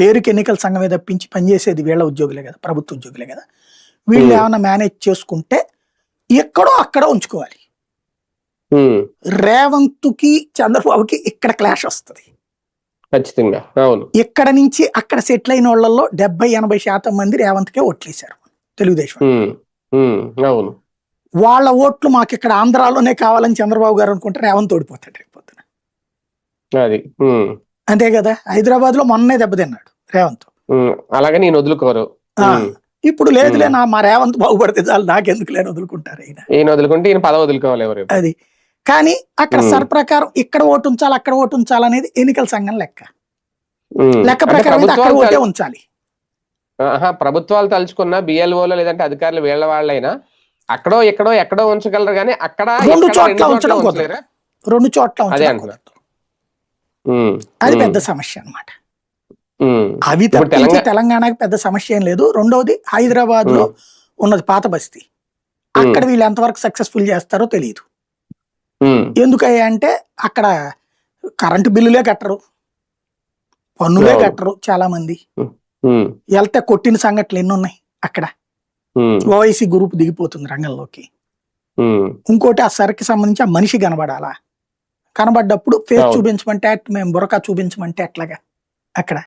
పేరుకి ఎన్నికల సంఘమే తప్పించి పనిచేసేది వీళ్ళ ఉద్యోగులే కదా ప్రభుత్వ ఉద్యోగులే కదా. వీళ్ళు. ఏమైనా మేనేజ్ చేసుకుంటే ఎక్కడో అక్కడ ఉంచుకోవాలి. రేవంత్కి చంద్రబాబుకి ఇక్కడ క్లాష్ వస్తుంది. ఖచ్చితంగా అవును. ఇక్కడ నుంచి అక్కడ సెటిల్ అయిన వాళ్ళల్లో డెబ్బై ఎనభై శాతం మంది రేవంత్కే ఓట్లేశారు తెలుగుదేశం అవును. వాళ్ళ ఓట్లు మాకు ఇక్కడ ఆంధ్రాలోనే కావాలని చంద్రబాబు గారు అనుకుంటే రేవంత్ ఓడిపోతాడు రేపు పొద్దున. అది. అంతే కదా? హైదరాబాద్లో మొన్నే దెబ్బతిన్నాడు రేవంత్. అలాగే నేను వదులుకోరు. ఇప్పుడు లేదులే నా మా రేవంత్ బాగుపడితే చాలు నాకెందుకు లేని వదులుకుంటారు ఈయన. వదులుకుంటే ఈయన పదవి వదులుకోవాలి ఎవరు. అది. కానీ అక్కడ. సర్ ప్రకారం ఇక్కడ ఓటు ఉంచాలి అక్కడ ఓటు ఉంచాలి అనేది ఎన్నికల సంఘం లెక్క. లెక్క ప్రకారం అక్కడ ప్రభుత్వాలు ఓటే ఉంచాలి. ఆహా, ప్రభుత్వాలు తలుచుకున్న బిఎల్ఓలో లేదంటే అధికారులు వీళ్ళ వాళ్ళైనా అక్కడో ఎక్కడో ఎక్కడో ఉంచగలరు కానీ అక్కడ రెండు చోట్ల ఉంచడం? రెండు చోట్ల అదే అది పెద్ద సమస్య అన్నమాట. ఉమ్, అవి తప్పించి తెలంగాణ- తెలంగాణకి పెద్ద సమస్య ఏం లేదు. రెండవది హైదరాబాద్లో ఉన్నది పాత బస్తీ. అక్కడ వీళ్ళు ఎంతవరకు సక్సెస్ఫుల్ చేస్తారో తెలియదు ఎందుకయ్యా అంటే అక్కడ కరెంటు బిల్లులే కట్టరు. పన్నులే. కట్టరు చాలా మంది వెళ్తే కొట్టిన సంఘటనలు ఎన్ని ఉన్నాయి అక్కడ? ఓవైసీ గ్రూప్ దిగిపోతుంది రంగంలోకి. ఇంకోటి ఆ సరికి సంబంధించి ఆ మనిషి కనబడాలా? కనబడ్డప్పుడు ఫేస్. చూపించమంటే మేము బురకా చూపించమంటే ఎట్లాగా అక్కడ